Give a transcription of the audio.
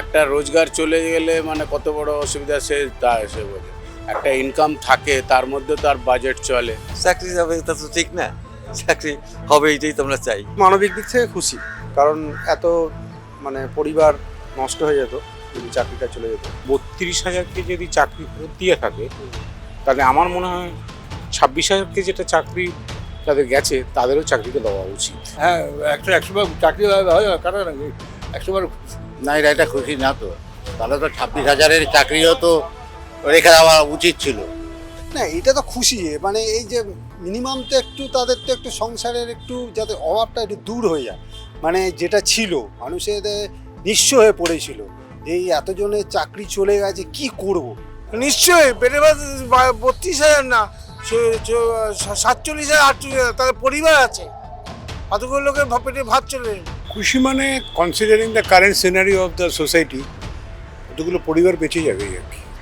একটা রোজগার চলে গেলে মানে কত বড় অসুবিধা সে তা সে বোঝে। একটা ইনকাম থাকে তার মধ্যে তার বাজেট চলে। চাকরি যাবে তা তো ঠিক না। চাকরি হবে এটাই তো আমরা চাই। মানবিক দিক থেকে খুশি কারণ এত মানে পরিবার নষ্ট হয়ে যেত যদি চাকরিটা চলে যেত। বত্রিশ হাজারকে যদি চাকরি দিয়ে থাকে তাহলে আমার মনে হয় ছাব্বিশ হাজারকে যেটা চাকরি তাদের গেছে তাদেরও চাকরিটা দেওয়া উচিত। হ্যাঁ একশো একশো বার চাকরি হয় কারণ একশো বার না এটা এটা খুশি না তো। তাহলে তো ছাব্বিশ হাজারের চাকরিও তো রেখে দেওয়া উচিত ছিল। না এটা তো খুশি। মানে এই যে মিনিমাম তো একটু তাদের তো একটু সংসারের একটু যাতে অভাবটা একটু দূর হয়ে যায়। মানে যেটা ছিল মানুষের নিঃস্ব হয়ে পড়েছিল এই এতজনের চাকরি চলে গেছে কি করব? নিশ্চয়ই পেটে ভাত বত্রিশ হাজার না সাতচল্লিশ হাজার আটচল্লিশ হাজার তাদের পরিবার আছে। কতগুলো লোকের পেটে ভাত চলে খুশি মানে considering the current scenery of the society কতগুলো পরিবার বেঁচে যাবে আর কি।